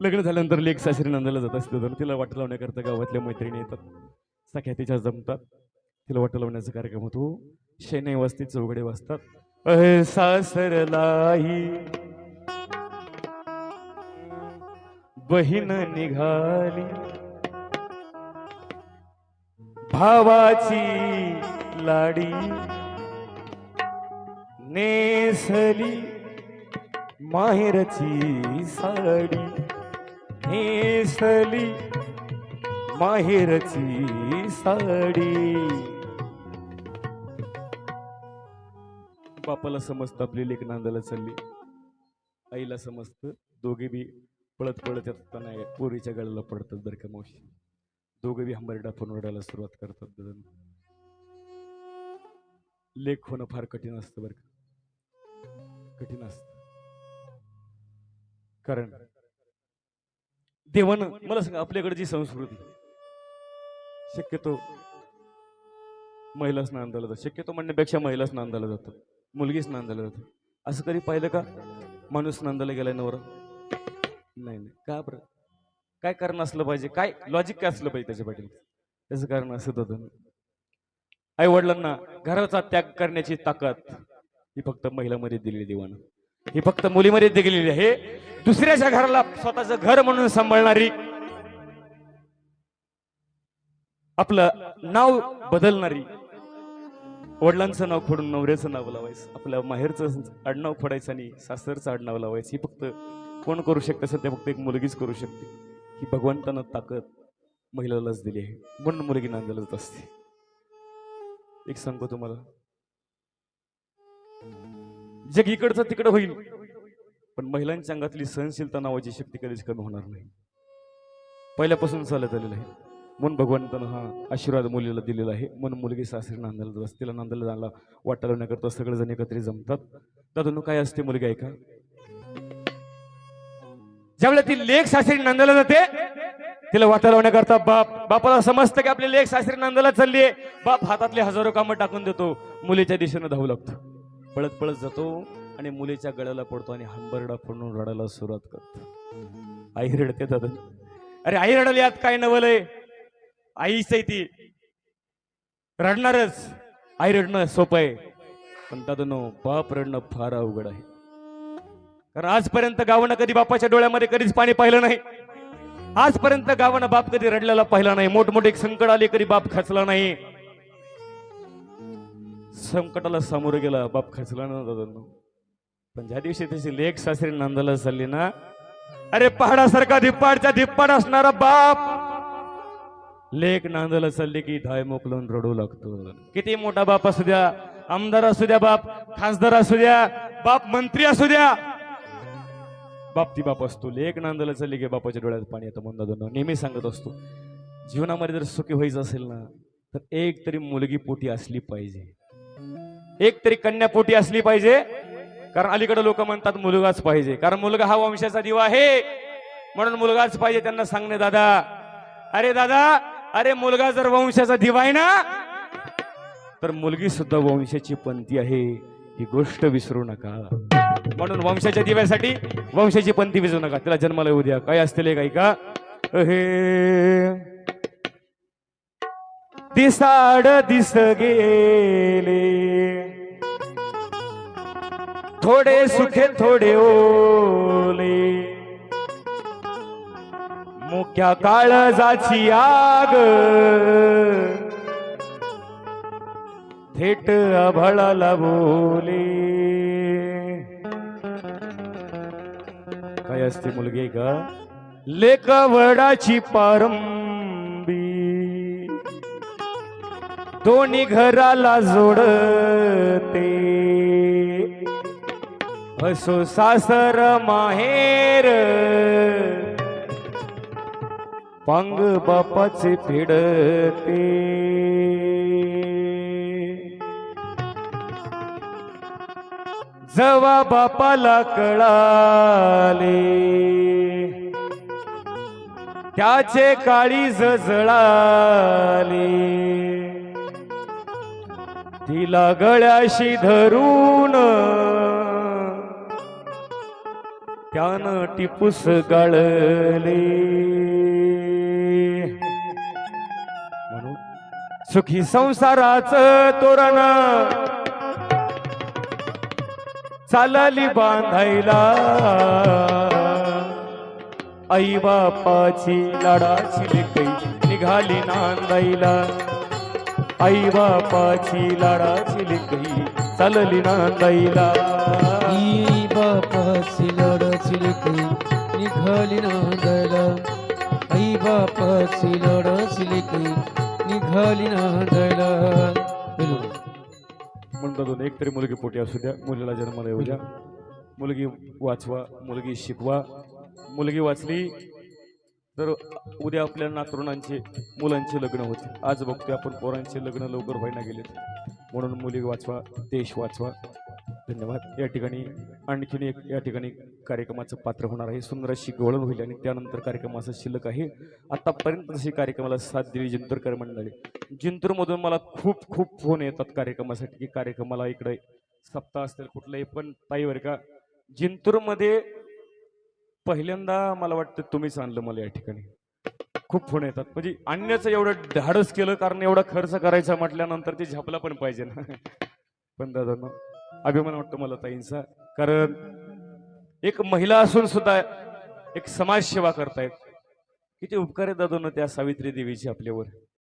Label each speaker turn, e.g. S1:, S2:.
S1: लग्न झाल्यानंतर लेख सासरी नंदाला जात असते तर तिला वाट लावण्याकरता गावातल्या मैत्रिणी येतात. सख्या तिच्या जमतात. तिला वाट लावण्याचा कार्यक्रम होतो. शेने वाजते चौघडे वाजतात. अहे सासरलाही बहीण निघाली. भावाची लाडी नेसली. माहेरची साडी. नेसली माहेरची साडी. बापाला समजतं आपली लेख नांदायला चालली. आईला समजतं दोघे बी पळत पळत येताना पोरीच्या गळ्याला पडतात बरं का मावशी. दोघे बी हंबरडा फोन ओढायला सुरुवात करतात दळण. लेख होणं फार कठीण असतं बरं का. कठीण असतं. कारण देवानं मला सांगा आपल्याकडे जी संस्कृती शक्यतो महिलाच झालं जातं शक्यतो म्हणण्यापेक्षा महिलाच नांदायला मुलगी मुलगीच झालं जातं. असं कधी पाहिलं का? माणूस नांदायला गेलाय नवरा. नाही नाही. का बरं? काय कारण असलं पाहिजे? काय लॉजिक काय असलं पाहिजे त्याच्या पाठील त्याचं कारण असं होतं आई वडिलांना घराचा त्याग करण्याची ताकद ही फक्त महिलामध्ये दिलेली देवानं. ही फक्त मुलीमध्ये दिलेली आहे. दुसऱ्याच्या घराला स्वतःचं घर म्हणून सांभाळणारी आपलं नाव बदलणारी वडिलांचं नाव फोडून नवऱ्याचं नाव लावायचं आपल्या माहेरचं आडनाव फोडायचं आणि सासरचं आडनाव लावायचं ही फक्त कोण करू शकतं सध्या ते फक्त एक मुलगीच करू शकते. ही भगवंतानं ताकद महिलालाच दिली आहे. म्हणून मुलगी नांदायला जात असते. एक सांगतो तुम्हाला. जग इकडचं तिकडं होईल. पण महिलांच्या अंगातली सहनशीलता नावाची शक्ती कधीच कमी होणार नाही. पहिल्यापासून चालत आलेलं आहे. म्हणून भगवंतानं हा आशीर्वाद मुलीला दिलेला आहे. म्हणून मुलगी सासरी नांदायला जात तिला नांदायला जायला वाटा लावण्याकरता सगळेजण एकत्रित जमतात. दादा काय असते मुलगी ऐका. ज्यावेळेला ती लेख सासरी नांदायला जाते तिला वाटा लावण्याकरता बाप बापाला समजतं की आपली लेख सासरी नांदायला चालली आहे बाप हातातले हजारो कामं टाकून देतो. मुलीच्या दिशेनं धावू लागतो. पळत पळत जातो आणि मुलीच्या गळ्याला पडतो आणि हंबरडा पडून रडायला सुरुवात करतो. आई रडते दादा. अरे आई रडली यात काय नवलय आईच आहे ती. रडणारच. आई रडणं सोपं आहे. पण दादानो बाप रडणं फार अवघड आहे. कारण आजपर्यंत गावानं कधी बापाच्या डोळ्यामध्ये कधीच पाणी पाहिलं नाही. आजपर्यंत गावानं बाप कधी रडलेला पाहिला नाही. मोठमोठे संकट आले कधी बाप खचला नाही. संकटाला सामोरं गेला बाप खचला ना दादांनो. पण ज्या दिवशी त्याची लेख सासरी नांदायला चालली ना अरे पहाडासारखा धिप्पाडच्या धिप्पाड असणारा बाप. लेख नांदायला चालली की धाय मोकलून रडू लागतो. किती मोठा बाप असू द्या आमदार असू द्या बाप खासदार असू द्या बाप मंत्री असू द्या. बाप ती बाप असतो. लेख नांदायला चालली की बापाच्या डोळ्यात पाणी येतं म्हणून दादा नेहमी सांगत असतो जीवनामध्ये जर सुखी व्हायचं असेल ना तर एक तरी मुलगी पोटी असली पाहिजे. एक तरी कन्यापोटी असली पाहिजे कारण अलीकडे लोक म्हणतात मुलगाच पाहिजे. कारण मुलगा हा वंशाचा दिवा आहे. म्हणून मुलगाच पाहिजे त्यांना सांगणे दादा अरे दादा अरे मुलगा जर वंशाचा दिवा आहे ना तर मुलगी सुद्धा वंशाची पंथी आहे. ही गोष्ट विसरू नका. म्हणून वंशाच्या दिव्यासाठी वंशाची पंथी विसरू नका. तिला जन्माला येऊ द्या. काय असतील काही का? हे दिसाड दिस गेले. थोडे सुखे थोडे ओले. मुक्या काळजाची आग. थेट अभळाला बोले. काय असते मुलगी का लेकवडाची पारंबी. दोन्ही घराला जोडते. असो सासर माहेर. पंग बापाचे फिडते जवा बापाला कळाले. त्याचे काळी जळाले तिला गळ्याशी धरून त्यानं टिपूस गाळले. म्हणून सुखी संसाराचं तोरण चालली बांधायला. आई बापाची लाडाची लेकई निघाली नांदायला. आई बापाची लाडाची लेकई चालली नांदायला.
S2: निघाली नांदायला आई बापाची लढाची लेकरी निघाली नांदायला
S1: म्हणतात दोन एक तरी मुलगी पोटी असू द्या. मुलीला जन्माला येऊ द्या. मुलगी वाचवा मुलगी शिकवा. मुलगी वाचली तर उद्या आपल्या नातरुणांचे मुलांचे लग्न होते आज बघतोय आपण पोरांचे लग्न लवकर व्हायला गेलेत. म्हणून मुली वाचवा देश वाचवा. धन्यवाद. या ठिकाणी आणखीन एक या ठिकाणी कार्यक्रमाचं पात्र होणार आहे. सुंदर अशी गोळण होईल आणि त्यानंतर कार्यक्रमाचं शिल्लक आहे. आतापर्यंत जशी कार्यक्रमाला साथ दिली जिंतूरकर मंडळी. जिंतूरमधून मला खूप खूप फोन येतात कार्यक्रमासाठी की कार्यक्रमाला इकडे सप्ताह असतील कुठलंही पण ताईवर का जिंतूरमध्ये पहिल्यांदा मला वाटतं तुम्हीच आणलं मला या ठिकाणी. खूप फोन येतात. म्हणजे आणण्याचं एवढं धाडस केलं कारण एवढा खर्च करायचा म्हटल्यानंतर ते झापला पण पाहिजे ना. पण दादा अभिमान वाटतो मला ताईंचा. कारण एक महिला असून सुद्धा एक समाजसेवा करतायत. किती उपकार आहे दादा त्या सावित्री देवीची आपल्यावर.